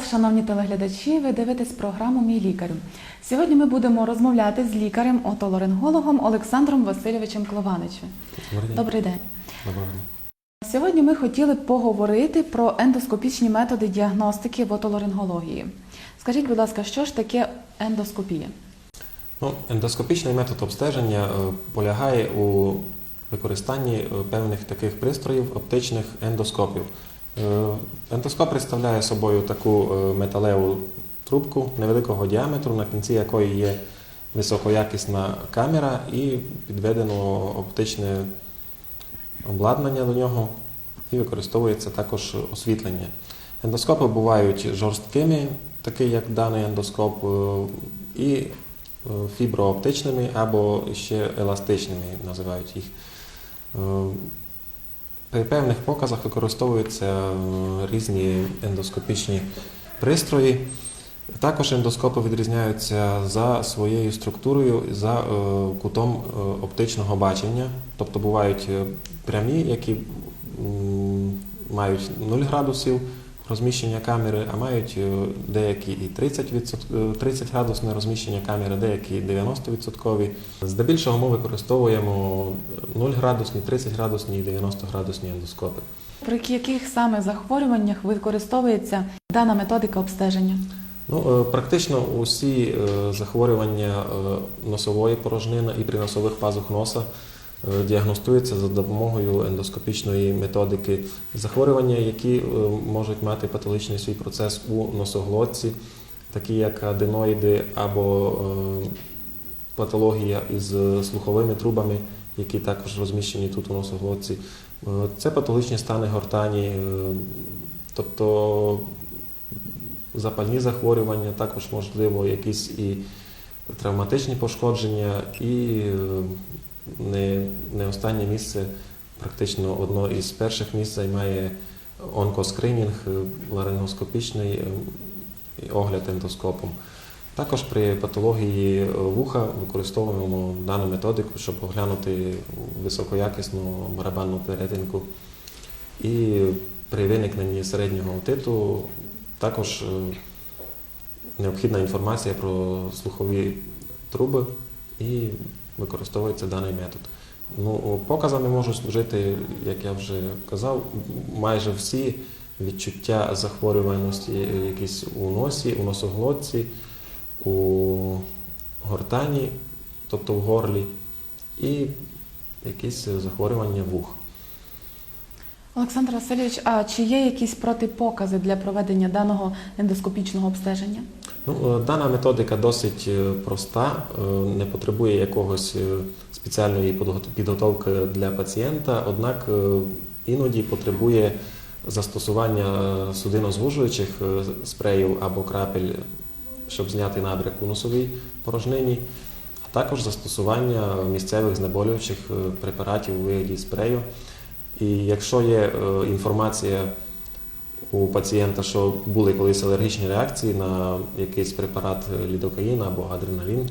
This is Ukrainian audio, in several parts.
вас, шановні телеглядачі. Ви дивитесь програму Мій лікарю. Сьогодні ми будемо розмовляти з лікарем отоларингологом Олександром Васильовичем Клованичем. Добрий день. Добрий день. Сьогодні ми хотіли б поговорити про ендоскопічні методи діагностики в отоларингології. Скажіть, будь ласка, що ж таке ендоскопія? Ну, ендоскопічний метод обстеження е, полягає у використанні е, певних таких пристроїв оптичних ендоскопів. Е, Ендоскоп представляє собою таку е, металеву трубку невеликого діаметру, на кінці якої є високоякісна камера і підведено оптичне обладнання до нього і використовується також освітлення. Ендоскопи бувають жорсткими, такий як даний ендоскоп, е, і фіброоптичними або ще еластичними називають їх. При певних показах використовуються е, різні ендоскопічні пристрої. Також ендоскопи відрізняються за своєю структурою, за е, кутом е, оптичного бачення. Тобто бувають прямі, які мають 0 градусів розміщення камери, а мають е, деякі і 30, е, 30 градусне розміщення камери, деякі 90 відсоткові. Здебільшого ми використовуємо 0 градусні, 30 градусні і 90 градусні ендоскопи. При яких саме захворюваннях використовується дана методика обстеження? Ну, е, практично усі захворювання носової порожнини і приносових пазух носа е, діагностуються за допомогою ендоскопічної методики. Захворювання, які е, можуть мати патологічний свій процес у носоглотці, такі як аденоїди або е, патологія із слуховими трубами, які також розміщені тут у носоглотці. Е, Це патологічні стани гортані, е, тобто запальні захворювання, також можливо якісь і травматичні пошкодження, і е, не, не останнє місце, практично одно із перших місць займає онкоскринінг, е, ларингоскопічний е, огляд ендоскопом. Також при патології вуха використовуємо дану методику, щоб оглянути високоякісну барабанну перетинку. І при виникненні середнього отиту також е, необхідна інформація про слухові труби і використовується даний метод. Ну, показами можуть служити, як я вже казав, майже всі відчуття захворюваності е, якісь у носі, у носоглотці, у гортані, тобто в горлі, і якісь захворювання вух. Олександр Васильович, а чи є якісь протипокази для проведення даного ендоскопічного обстеження? Ну, е, дана методика досить е, проста, е, не потребує якогось спеціальної підготовки для пацієнта, однак іноді потребує застосування судинозвужуючих спреїв або крапель, щоб зняти набряк у носовій порожнині, а також застосування місцевих знеболюючих препаратів у вигляді спрею. І якщо є е, інформація у пацієнта, що були колись алергічні реакції на якийсь препарат е, лідокаїн або адреналін,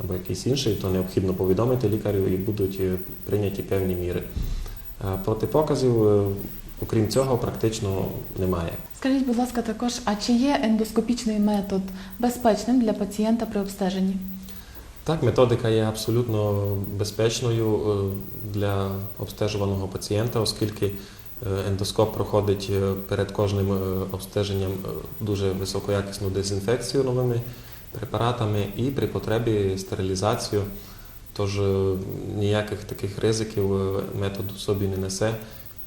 або якийсь інший, то необхідно повідомити лікарю і будуть е, прийняті певні міри. Протипоказів, окрім цього, практично немає. Скажіть, будь ласка, також, а чи є ендоскопічний метод безпечним для пацієнта при обстеженні? Так, методика є абсолютно безпечною е, для обстежуваного пацієнта, оскільки е, ендоскоп проходить е, перед кожним обстеженням дуже високоякісну дезінфекцію новими препаратами і при потребі стерилізацію. Тож ніяких таких ризиків метод у собі не несе.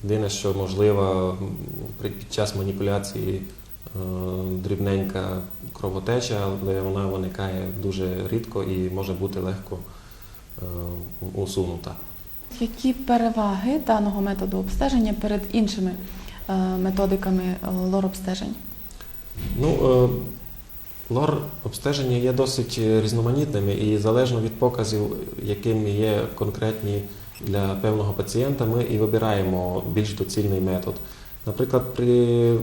Єдине, що можливо під час маніпуляції дрібненька кровотеча, але вона виникає дуже рідко і може бути легко е, усунута. Які переваги даного методу обстеження перед іншими е, методиками е, лор-обстежень? Ну, лор обстеження є досить різноманітними і залежно від показів, якими є конкретні для певного пацієнта, ми і вибираємо більш доцільний метод. Наприклад, при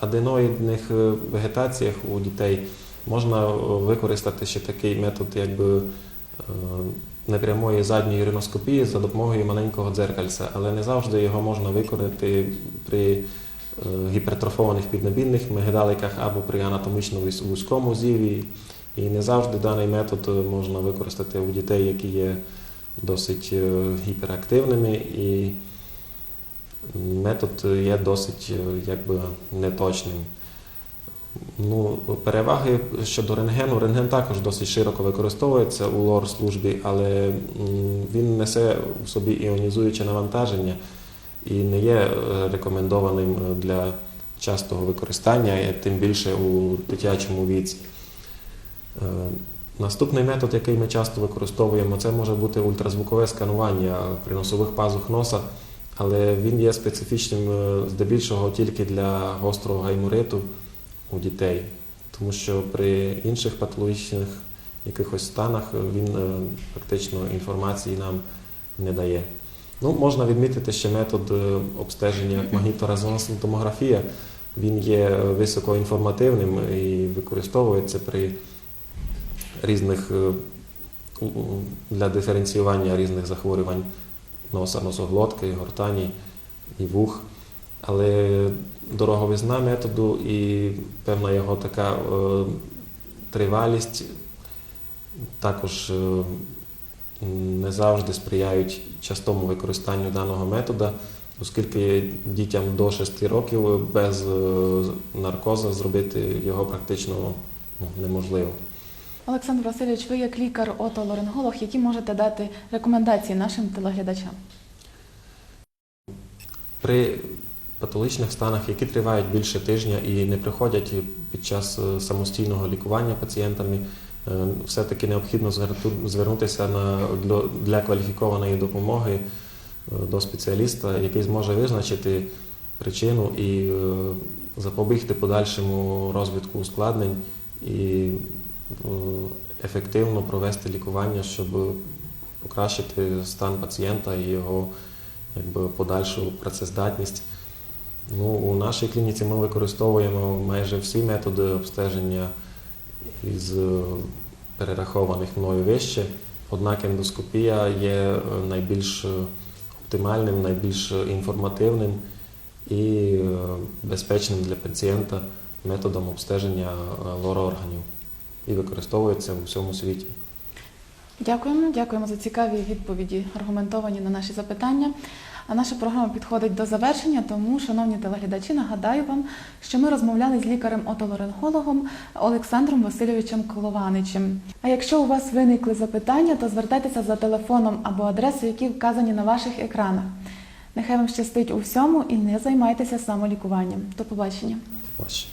аденоїдних е, вегетаціях у дітей можна е, використати ще такий метод, якби е, непрямої задньої риноскопії за допомогою маленького дзеркальця, але не завжди його можна виконати при гіпертрофованих піднебінних мигдаликах або при анатомічно вузькому зіві. І не завжди даний метод можна використати у дітей, які є досить гіперактивними, і метод є досить е, якби, неточним. Ну, переваги щодо рентгену. Рентген також досить широко використовується у лор-службі, але він несе в собі іонізуюче навантаження і не є е, рекомендованим е, для частого використання, тим більше у дитячому віці. Наступний метод, який ми часто використовуємо, це може бути ультразвукове сканування при носових пазух носа, але він є специфічним е, здебільшого тільки для гострого гаймориту у дітей, тому що при інших патологічних якихось станах е, він е, фактично інформації нам не дає. Ну, можна відмітити ще метод е, обстеження як магніторезонансна томографія. Він є е, високоінформативним і використовується при різних е, для диференціювання різних захворювань носа, носоглотки, гортані і вух. Але дороговизна методу і певна його така е, тривалість також е, не завжди сприяють частому використанню даного метода, оскільки дітям до 6 років без е, наркоза зробити його практично ну, неможливо. Олександр Васильович, ви як лікар-отоларинголог, які можете дати рекомендації нашим телеглядачам? При патологічних станах, які тривають більше тижня і не приходять під час е, самостійного лікування пацієнтами, е, все-таки необхідно звернутися для, кваліфікованої допомоги е, до спеціаліста, який зможе визначити причину і запобігти подальшому розвитку ускладнень і ефективно провести лікування, щоб покращити стан пацієнта і його якби, подальшу працездатність. Ну, у нашій клініці ми використовуємо майже всі методи обстеження із е, перерахованих мною вище. Однак ендоскопія є е, найбільш е, оптимальним, найбільш е, інформативним і е, безпечним для пацієнта методом обстеження е, лороорганів і використовується у всьому світі. Дякуємо, дякуємо за цікаві відповіді, аргументовані на наші запитання. А наша програма підходить до завершення, тому, шановні телеглядачі, нагадаю вам, що ми розмовляли з лікарем-отоларингологом Олександром Васильовичем Колованичем. А якщо у вас виникли запитання, то звертайтеся за телефоном або адресою, які вказані на ваших екранах. Нехай вам щастить у всьому і не займайтеся самолікуванням. До побачення. Ось.